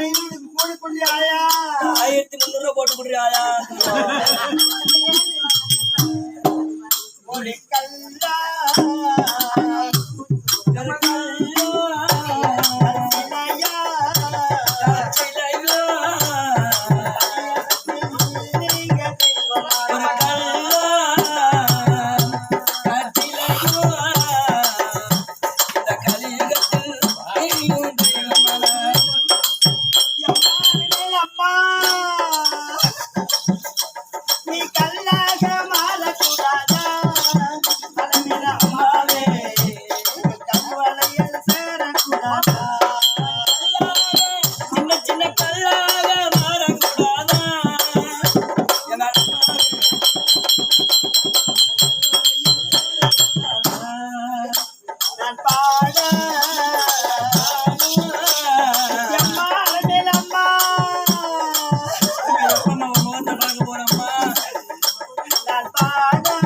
அதையும் இதுக்கு கூலி கொடுறியாயா ஆயிரத்தி முந்நூறு ரூபா போட்டு கொடுறியாயா ஒரு கல்லா. நீ கல்லாக மாறக்கூடாதா? தலைமையில அம்மாவே கவலையில் சேரக்கூடாதா? சின்ன சின்ன கல்லாக மாறக்கூடாதா? நான் பாட Bye.